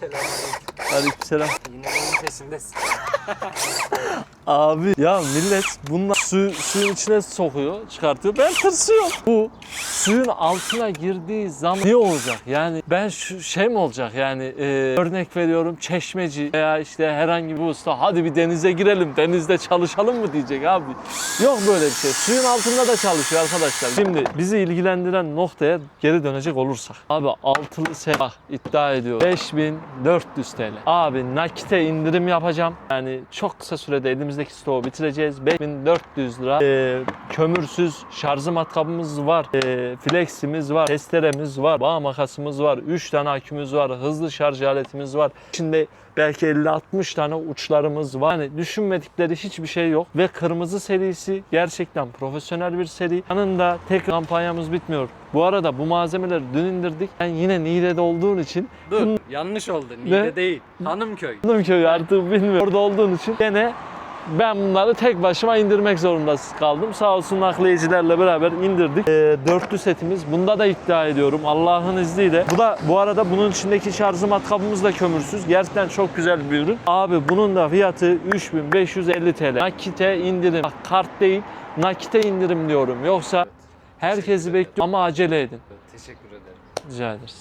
Selamünaleyküm. Aleykümselam. Yine neyin peşindesin? Abi ya millet bunlar su, suyun içine sokuyor, çıkartıyor. Ben tırsıyorum. Bu suyun altına girdiği zaman ne olacak? Yani ben şu şey mi olacak yani e, örnek veriyorum çeşmeci veya işte herhangi bir usta hadi bir denize girelim, denizde çalışalım mı diyecek abi. Yok böyle bir şey. Suyun altında da çalışıyor arkadaşlar. Şimdi bizi ilgilendiren noktaya geri dönecek olursak. Abi altılı seyah iddia ediyor. 5400 TL. Abi nakite indirim yapacağım. Yani çok kısa sürede elimizdeki stoğu bitireceğiz. 5400 lira. Ee, kömürsüz şarjı matkabımız var. Ee, fleximiz var. Testeremiz var. Bağ makasımız var. 3 tane akümüz var. Hızlı şarj aletimiz var. İçinde belki 50-60 tane uçlarımız var. Yani düşünmedikleri hiçbir şey yok. Ve kırmızı serisi gerçekten profesyonel bir seri. Yanında tek kampanyamız bitmiyor. Bu arada bu malzemeleri dün indirdik. Ben yine Niğde'de olduğun için Dur yanlış oldu. Ne? Niğde değil. Hanımköy. Hanımköy artık bilmiyorum. Orada olduğun için gene ben bunları tek başıma indirmek zorunda kaldım. Sağ olsun nakliyecilerle beraber indirdik. Ee, dörtlü setimiz. Bunda da iddia ediyorum Allah'ın izniyle. Bu da bu arada bunun içindeki şarjı matkabımız da kömürsüz. Gerçekten çok güzel bir ürün. Abi bunun da fiyatı 3550 TL. Nakite indirim. Bak kart değil nakite indirim diyorum. Yoksa herkesi bekliyorum ama acele edin. Teşekkür ederim. Rica ederiz.